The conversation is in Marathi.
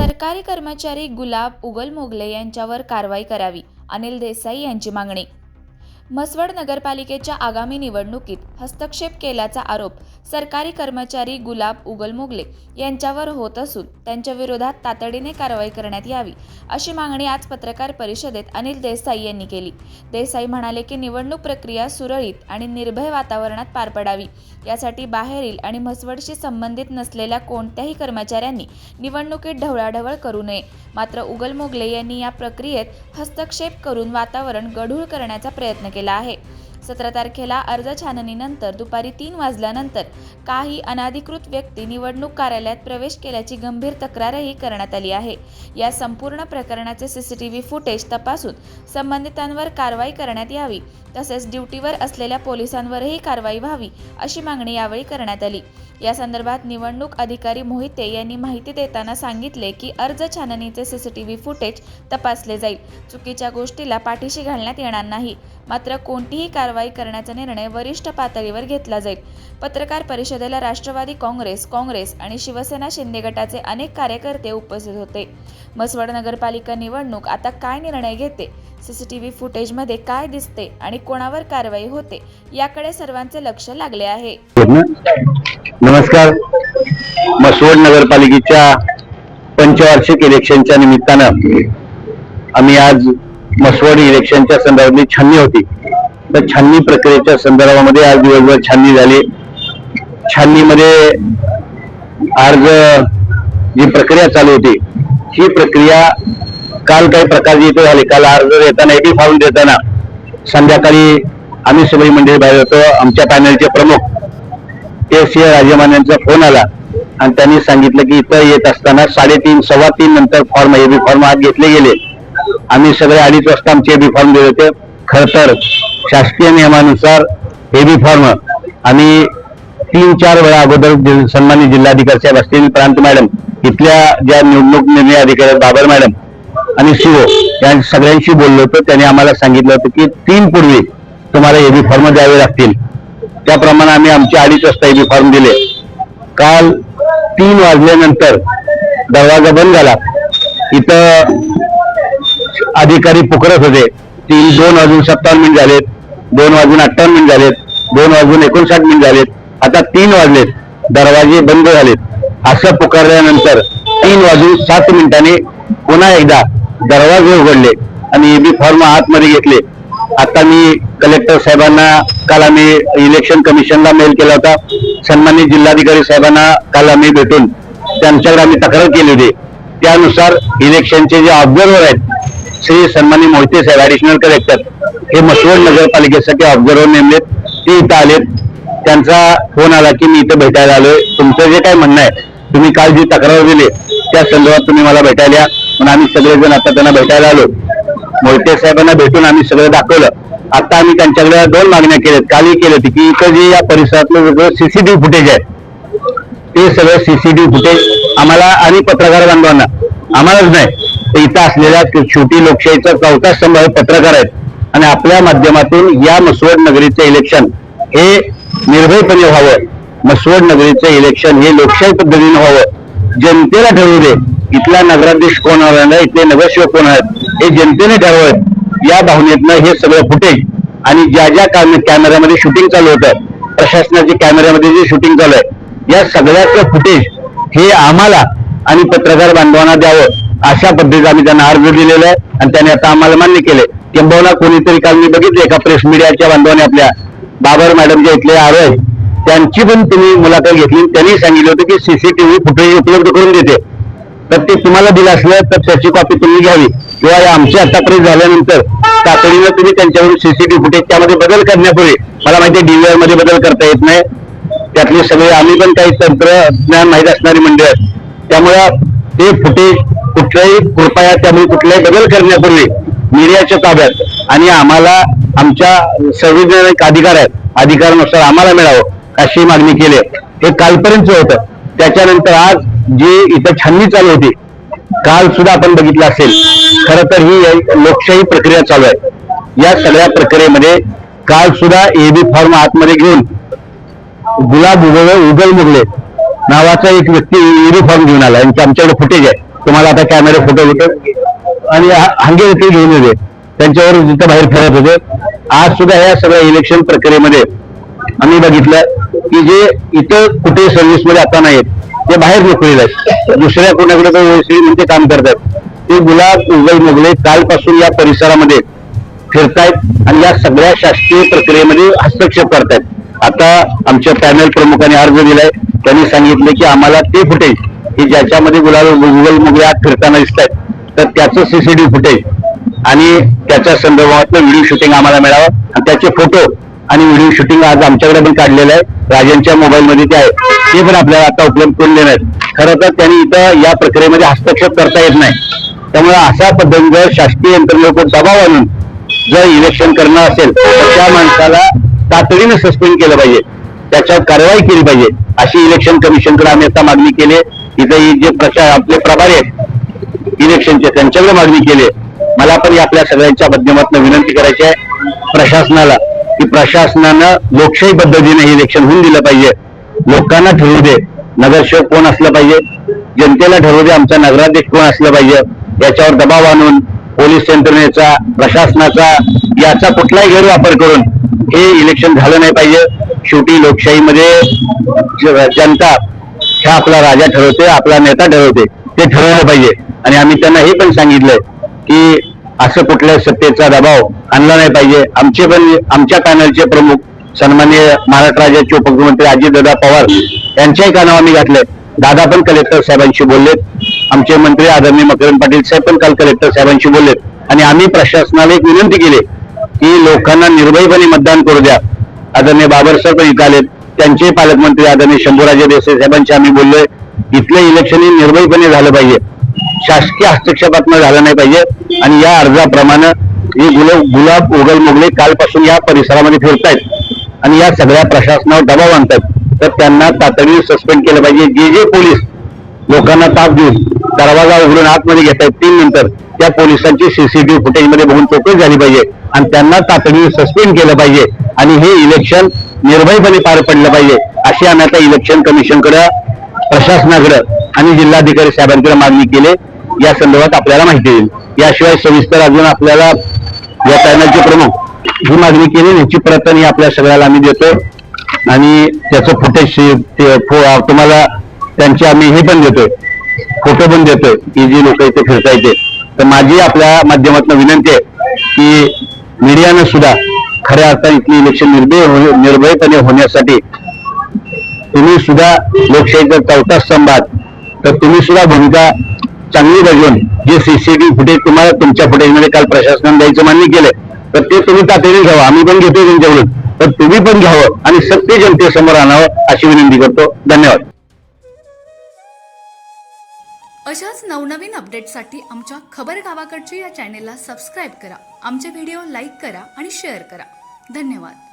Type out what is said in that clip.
सरकारी कर्मचारी गुलाब उगल मोगले यांच्यावर कारवाई करावी अनिल देसाई यांची मागणी म्हसवड नगरपालिकेच्या आगामी निवडणुकीत हस्तक्षेप केल्याचा आरोप सरकारी कर्मचारी गुलाब उगलमोगले यांच्यावर होत असून त्यांच्या विरोधात तातडीने कारवाई करण्यात यावी अशी मागणी आज पत्रकार परिषदेत अनिल देसाई यांनी केली. देसाई म्हणाले की निवडणूक प्रक्रिया सुरळीत आणि निर्भय वातावरणात पार पडावी. यासाठी बाहेरील आणि म्हसवडशी संबंधित नसलेल्या कोणत्याही कर्मचाऱ्यांनी निवडणुकीत ढवळाढवळ करू नये. मात्र उगलमोगले यांनी या प्रक्रियेत हस्तक्षेप करून वातावरण गढूळ करण्याचा प्रयत्न केला. आहे. सतरा तारखेला अर्ज छाननीनंतर दुपारी तीन वाजल्यानंतर काही अनाधिकृत व्यक्ती निवडणूक कार्यालयात प्रवेश केल्याची गंभीर तक्रारही करण्यात आली आहे. या संपूर्ण प्रकरणाचे सीसीटीव्ही फुटेज तपासून संबंधितांवर कारवाई करण्यात यावी. तसेच ड्युटीवर असलेल्या पोलिसांवरही कारवाई व्हावी अशी मागणी यावेळी करण्यात आली. या संदर्भात निवडणूक अधिकारी मोहिते यांनी माहिती देताना सांगितले की अर्ज छाननीचे सीसीटीव्ही फुटेज तपासले जाईल. चुकीच्या गोष्टीला पाठीशी घालण्यात येणार नाही. मात्र कोणतीही कारवाई करण्याचा निर्णय वरिष्ठ पातळीवर घेतला जाईल. पत्रकार परिषदेला राष्ट्रवादी काँग्रेस काँग्रेस आणि शिवसेना शिंदे गटाचे अनेक कार्यकर्ते उपस्थित होते. मसवड नगरपालिका निवडणूक आता काय निर्णय घेते? सीसीटीव्ही फुटेजमध्ये काय दिसते आणि कोणावर कारवाई होते याकडे सर्वांचे लक्ष लागले आहे. नमस्कार. मसवड नगरपालिकेच्या पंचवार्षिक इलेक्शनच्या निमित्तानं आम्ही आज मसवड इलेक्शनच्या संदर्भातली छाननी होती. तर छाननी प्रक्रियेच्या संदर्भामध्ये आज दिवसभर छाननी झाली. छाननीमध्ये अर्ज जी प्रक्रिया चालू होती ही प्रक्रिया काल काही प्रकार इथे झाले काल अर्ज देताना एबी फॉर्म देताना संध्याकाळी आम्ही सगळी मंडळी बाहेर होतो. आमच्या पॅनलचे प्रमुख ते सिंह राजमान यांचा फोन आला आणि त्यांनी सांगितलं की इथं येत असताना साडेतीन सव्वा तीन नंतर फॉर्म एबी फॉर्म आत घेतले गेले. आम्ही सगळे अडीच वाजता आमचे एबी फॉर्म दिले होते. खर तर शासकीय नियमानुसार एबी फॉर्म आम्ही तीन चार वेळा अगोदर जि- सन्मानित जिल्हाधिकारी साहेब असतील प्रांत मॅडम इथल्या ज्या निवडणूक निर्णय अधिकारी बाबर मॅडम आणि सीओ या सगळ्यांशी बोललो होतो. त्यांनी आम्हाला सांगितलं होतं की तीन पूर्वी तुम्हाला एबी फॉर्म द्यावे लागतील. त्याप्रमाणे आम्ही आमचे अडीच वाजता एबी फॉर्म दिले. काल तीन वाजल्यानंतर दरवाजा बंद झाला. इथं अधिकारी पुकारत होते. तीन दोन वाजून सत्तावन्न मिनिट झालेत. दोन वाजून अठ्ठावन्न मिनिट झालेत. दोन वाजून एकोणसाठ मिनिट झालेत. आता तीन वाजलेत. दरवाजे बंद झालेत. असं पुकारल्यानंतर तीन वाजून सात मिनिटांनी पुन्हा एकदा दरवाजे उघडले आणि एबी फॉर्म आतमध्ये घेतले. आता मी कलेक्टर साहेबांना काल आम्ही इलेक्शन कमिशनला मेल केला होता. सन्मानित जिल्हाधिकारी साहेबांना काल आम्ही भेटून त्यांच्याकडे आम्ही तक्रार केली होती. त्यानुसार इलेक्शनचे जे ऑब्झर्व्हर आहेत श्री सन्मानी मोहिते साहेब ऍडिशनल कलेक्टर हे मसवड नगरपालिकेसाठी ऑब्झर्व्हर नेमलेत. ते इथं आलेत. त्यांचा फोन आला की मी इथं भेटायला आलोय. तुमचं जे काय म्हणणं आहे तुम्ही काल जी तक्रार दिली त्या संदर्भात तुम्ही मला भेटायला या म्हणून आम्ही सगळेजण आता त्यांना भेटायला आलो. मोहिते साहेबांना भेटून आम्ही सगळं दाखवलं. आता आम्ही त्यांच्याकडे दोन मागण्या केल्यात. कालही केली होती की इथं जे या परिसरातलं वेगळं सीसीटीव्ही फुटेज आहे ते सगळं सीसीटीव्ही फुटेज आम्हाला आणि पत्रकार बांधवांना आम्हालाच नाही. तर इथं असलेल्या छोटी लोकशाहीचा चौथा स्तंभ हे पत्रकार आहेत. आणि आपल्या माध्यमातून या मसवड नगरीचं इलेक्शन हे निर्भयपणे व्हावं. मसवड नगरीचं इलेक्शन हे लोकशाही पद्धतीने व्हावं. जनतेला ठरवू दे. इथला नगराध्यक्ष कोण होणार आहे इथले नगरसेवक कोण आहेत हे जनतेने ठरवत या भावनेतनं हे सगळं फुटेज आणि ज्या ज्या कॅमेऱ्यामध्ये शूटिंग चालू होतं प्रशासनाच्या कॅमेऱ्यामध्ये जे शूटिंग चालू आहे या सगळ्याचं फुटेज हे आम्हाला आणि पत्रकार बांधवांना द्यावं अशा पद्धतीचा आम्ही त्यांना अर्ज दिलेला आहे आणि त्यांनी आता आम्हाला मान्य केले किंबहुना कोणीतरी काल मी बघितले एका प्रेस मीडियाच्या बांधवाने आपल्या बाबर मॅडमच्या इथले आरोप त्यांची पण तुम्ही मुलाखत घेतली त्यांनी सांगितलं होतं की सीसीटीव्ही फुटेज उपलब्ध करून देते. तर ते तुम्हाला दिलं असलं तर त्याची कॉपी तुम्ही घ्यावी. किंवा आमची आतापर्यंत झाल्यानंतर तातडीनं तुम्ही त्यांच्यावरून सीसीटीव्ही फुटेज त्यामध्ये बदल करण्यापूर्वी मला माहिती डीव्हीआरमध्ये बदल करता येत नाही. त्यातले सगळे आम्ही पण काही तंत्रज्ञान माहीत असणारी मंडळ आहेत. त्यामुळं ते फुटेज कुठल्याही कृपया त्यामुळे कुठलाही बदल करण्यापूर्वी मीडियाच्या ताब्यात आणि आम्हाला आमच्या संविधानिक अधिकार आहेत अधिकारानुसार आम्हाला मिळावं अशी मागणी केली हे कालपर्यंत होतं. त्याच्यानंतर आज जी इथं छाननी चालू होती काल सुद्धा आपण बघितलं असेल खर तर ही लोकशाही प्रक्रिया चालू आहे. या सगळ्या प्रक्रियेमध्ये काल सुद्धा एबी फॉर्म आतमध्ये घेऊन गुलाब उगल उगल मुगले. नावाचा एक व्यक्ती एबी फॉर्म घेऊन आला आणि आमच्याकडे फुटेज आहे. तुम्हाला आता कॅमेरे फोटो घेतो आणि हांगे हंगे घेऊन येते. त्यांच्यावर जिथं बाहेर फिरत होते. आज सुद्धा या सगळ्या इलेक्शन प्रक्रियेमध्ये आम्ही बघितलं की जे इथं कुठे सर्व्हिसमध्ये आता नाहीत ते बाहेर नोकरीला आहेत. दुसऱ्या कोणाकडे तर व्यवस्थित म्हणजे काम करतात. ते गुलाब उगल मुगले कालपासून या परिसरामध्ये फिरतायत आणि या सगळ्या शासकीय प्रक्रियेमध्ये हस्तक्षेप करतायत. आता आमच्या पॅनल प्रमुखाने अर्ज दिलाय. त्यांनी सांगितले की आम्हाला ते फुटेज की ज्याच्यामध्ये गुलाब गुगल मुगले आत फिरताना दिसत आहेत तर त्याचं सीसीटीव्ही फुटेज आणि त्याच्या संदर्भातलं व्हिडिओ शूटिंग आम्हाला मिळावं आणि त्याचे फोटो आणि व्हिडिओ शूटिंग आज आमच्याकडे पण काढलेलं आहे. राजांच्या मोबाईलमध्ये ते आहे ते पण आपल्याला आता उपलब्ध करून देणार आहेत. खरं तर त्यांनी इथं या प्रक्रियेमध्ये हस्तक्षेप करता येत नाही. त्यामुळे अशा पद्धतीनं शासकीय यंत्रणेवर दबाव आणून जर इलेक्शन करणं असेल तर त्या माणसाला तातडीनं सस्पेंड केलं पाहिजे. त्याच्यावर कारवाई केली पाहिजे. अशी इलेक्शन कमिशनकडे आम्ही आता मागणी केली इथे ही जे प्रचार आपले प्रभारी आहेत इलेक्शनचे त्यांच्याकडे मागणी केली मला पण आपल्या सगळ्यांच्या माध्यमातून विनंती करायची आहे. प्रशासनाला की प्रशासनानं लोकशाही पद्धतीने हे इलेक्शन होऊन दिलं पाहिजे. लोकांना ठरवू दे. नगरसेवक कोण असलं पाहिजे? जनतेला ठरवू दे. आमचा नगराध्यक्ष कोण असलं पाहिजे? याच्यावर दबाव आणून पोलीस यंत्रणेचा प्रशासनाचा याचा कुठलाही गैरवापर करून हे इलेक्शन झालं नाही पाहिजे. शेवटी लोकशाहीमध्ये जनता हा आपला राजा ठरवते आपला नेता ठरवते. ते ठरवलं पाहिजे. आणि आम्ही त्यांना हे पण सांगितलंय की असं कुठल्याही सत्तेचा दबाव आणला नाही पाहिजे. आमचे पण आमच्या पॅनलचे प्रमुख सन्मान्य महाराष्ट्र राज्याचे उपमुख्यमंत्री अजितदादा पवार यांच्याही कानावर आम्ही घातले. दादा पण कलेक्टर साहेबांशी बोललेत. आमचे मंत्री आदरणीय मकरंद पाटील साहेब पण काल कलेक्टर साहेबांशी बोललेत. आणि आम्ही प्रशासनाला एक विनंती केली की लोकांना निर्भयपणे मतदान करू द्या. आदरणीय बाबर सर पण इथं आलेत. त्यांचे पालकमंत्री आदरणीय शंभूराजे देसाई साहेबांशी आम्ही बोललोय. इथलं इलेक्शन हे निर्भयपणे झालं पाहिजे. शासकीय हस्तक्षेपात झालं नाही पाहिजे. आणि या अर्जाप्रमाणे हे गुलाब गुलाब उगल मुगले कालपासून या परिसरामध्ये फिरतायत. आणि या सगळ्या प्रशासनावर दबाव आणतात तर त्यांना तातडीने सस्पेंड केलं पाहिजे. जे जे पोलीस लोकांना ताप देऊन दरवाजा उघडून आतमध्ये घेत आहेत तीन नंतर त्या पोलिसांची सीसीटीव्ही फुटेजमध्ये बघून चौकशी झाली पाहिजे. आणि त्यांना तातडीने सस्पेंड केलं पाहिजे. आणि हे इलेक्शन निर्भयपणे पार पडलं पाहिजे. अशी आम्ही आता इलेक्शन कमिशनकडं प्रशासनाकडं आणि जिल्हाधिकारी साहेबांकडे मागणी केली. या संदर्भात आपल्याला माहिती देईल याशिवाय सविस्तर अजून आपल्याला या पॅनलचे प्रमुख ही मागणी केली याची प्रतनी आपल्या सगळ्याला आम्ही देतो. आणि त्याचं फुटेज तुम्हाला त्यांचे आम्ही हे पण देतोय. फोटो पण देतोय. की जी लोक इथे फिरता येते तर माझी आपल्या माध्यमातून विनंती आहे की मीडियानं सुद्धा खऱ्या अर्थाने इथली इलेक्शन निर्भय हो-, निर्भयपणे होण्यासाठी तुम्ही सुद्धा लोकशाहीच्या चौथा स्तंभात तर तुम्ही सुद्धा भूमिका चांगली बघून. जे सीसीटीव्ही फुटेज तुम्हाला तुमच्या फुटेजमध्ये काल प्रशासनाने द्यायचं मान्य केलं तर ते तुम्ही तातडीने घ्यावं. आम्ही पण घेतोय तुमच्याकडून. तर तुम्ही पण घ्यावं आणि सत्य जनतेसमोर आणावं अशी विनंती करतो. धन्यवाद. अशाच नवनवीन अपडेटसाठी आमच्या खबर गावाकडच्या या चॅनेलला सबस्क्राईब करा. आमचे व्हिडिओ लाईक करा आणि शेअर करा. धन्यवाद.